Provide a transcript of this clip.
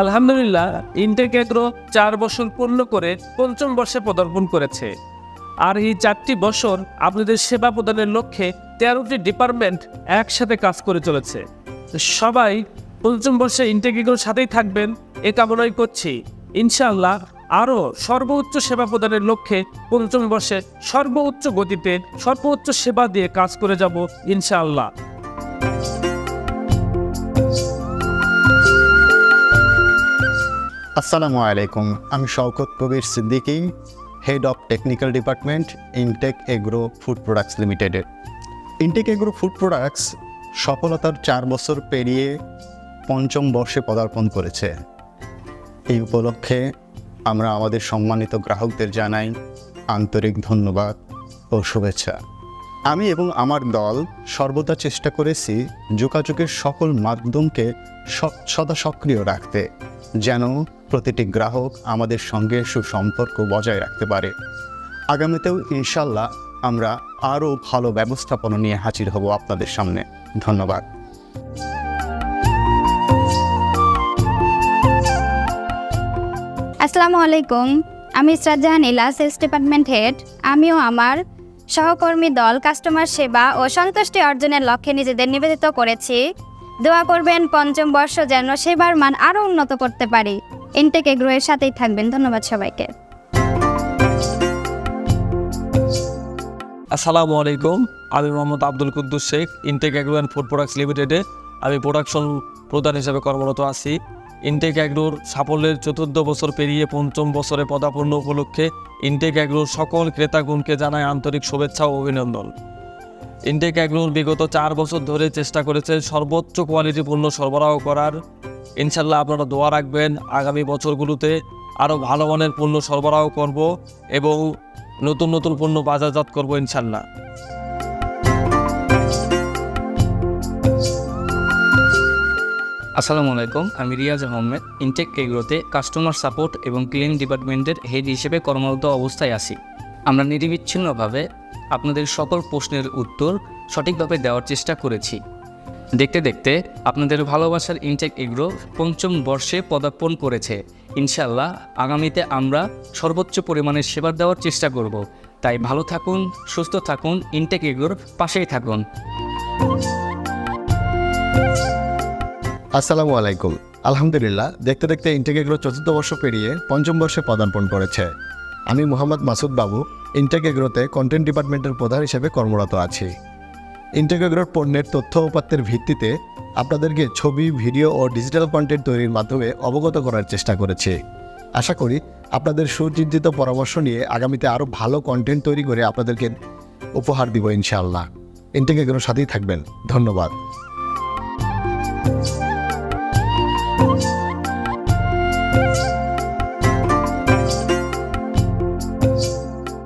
আলহামদুলিল্লাহ ইনটেক চার বছর পূর্ণ করে পঞ্চম বর্ষে পদার্পণ করেছে। আর এই চারটি বছর আপনাদের সেবা প্রদানের লক্ষ্যে তেরোটি ডিপার্টমেন্ট একসাথে কাজ করে চলেছে। সবাই পঞ্চম বর্ষে ইনটেক সাথেই থাকবেন, এ কামনাই করছি। ইনশাআল্লাহ আরও সর্বোচ্চ সেবা প্রদানের লক্ষ্যে পঞ্চম বর্ষে সর্বোচ্চ গতিতে সর্বোচ্চ সেবা দিয়ে কাজ করে যাব ইনশাআল্লাহ। আসসালামু আলাইকুম, আমি Shawkat Kabir Siddiqui head of technical department Intake agro food products লিমিটেডের ইনটেক এগ্রো ফুড প্রোডাক্টস সফলতার চার বছর পেরিয়ে পঞ্চম বর্ষে পদার্পণ করেছে। এই উপলক্ষে আমরা আমাদের সম্মানিত গ্রাহকদের জানাই আন্তরিক ধন্যবাদ ও শুভেচ্ছা। আমি এবং আমার দল সর্বদা চেষ্টা করেছি যোগাযোগের সকল মাধ্যমকে সদা সক্রিয় রাখতে, যেন প্রতিটি গ্রাহক আমাদের সঙ্গে সুসম্পর্ক বজায় রাখতে পারে। আগামীতেও ইনশাল্লাহ আমরা আরও ভালো ব্যবস্থাপনা নিয়ে হাজির হব আপনাদের সামনে। ধন্যবাদ। আসসালামু আলাইকুম, আমি ইসরাত ইলা সেলস ডিপার্টমেন্ট হেড। আমিও আমার সহকর্মী দল কাস্টমার সেবা ও সন্তুষ্টি অর্জনের লক্ষ্যে নিজেদের নিবেদিত করেছি। দোয়া করবেন পঞ্চম বর্ষ যেন সেবার মান আরও উন্নত করতে পারি। ইনটেক এগ্রো এর সাথেই থাকবেন। ধন্যবাদ সবাইকে। আসসালামু আলাইকুম। আমি Mohammad Abdul Quddus Sheikh Intake agro and food products লিমিটেডে আমি প্রোডাকশন প্রধান হিসেবে কর্মরত আছি। ইনটেক অ্যাগ্রোর সাফল্যের চতুর্থ বছর পেরিয়ে পঞ্চম বছরে পদাপূর্ণ উপলক্ষে ইনটেক অ্যাগ্রোর সকল ক্রেতাগুণকে জানায় আন্তরিক শুভেচ্ছা ও অভিনন্দন। ইনটেক অ্যাগ্রোর বিগত চার বছর ধরে চেষ্টা করেছে সর্বোচ্চ কোয়ালিটি পণ্য সরবরাহ করার ইনশাল্লাহ আপনারা দোয়া রাখবেন। আগামী বছরগুলোতে আরও ভালো মানের পণ্য সরবরাহ করব এবং নতুন নতুন পণ্য বাজারজাত করব ইনশাল্লাহ। আসসালামু আলাইকুম, আমি রিয়াজ আহমেদ, ইনটেক এগ্রোতে কাস্টমার সাপোর্ট এবং ক্লিন ডিপার্টমেন্টের হেড হিসেবে কর্মরত অবস্থায় আছি। আমরা নিরবিচ্ছিন্নভাবে আপনাদের সকল প্রশ্নের উত্তর সঠিকভাবে দেওয়ার চেষ্টা করেছি। দেখতে দেখতে আপনাদের ভালোবাসার ইনটেক এগ্রো পঞ্চম বর্ষে পদার্পণ করেছে। ইনশাল্লাহ আগামীতে আমরা সর্বোচ্চ পরিমাণে সেবা দেওয়ার চেষ্টা করব। তাই ভালো থাকুন, সুস্থ থাকুন ইনটেক এগ্রোর পাশেই থাকুন। আসসালামু আলাইকুম। আলহামদুলিল্লাহ, দেখতে দেখতে ইনটেক এগ্রো চতুর্থ বর্ষ পেরিয়ে পঞ্চম বর্ষে পদার্পণ করেছে। আমি মোহাম্মদ মাসুদ বাবু ইনটেক এগ্রোতে কন্টেন্ট ডিপার্টমেন্টের প্রধান হিসেবে কর্মরত আছি। ইনটেক এগ্রোর পণ্যের তথ্য উপাত্তের ভিত্তিতে আপনাদেরকে ছবি, ভিডিও ও ডিজিটাল কন্টেন্ট তৈরির মাধ্যমে অবগত করার চেষ্টা করেছি। আশা করি আপনাদের সুচিন্তিত পরামর্শ নিয়ে আগামীতে আরও ভালো কন্টেন্ট তৈরি করে আপনাদেরকে উপহার দিব ইনশাআল্লাহ। ইনটেক এগ্রোর সাথেই থাকবেন। ধন্যবাদ।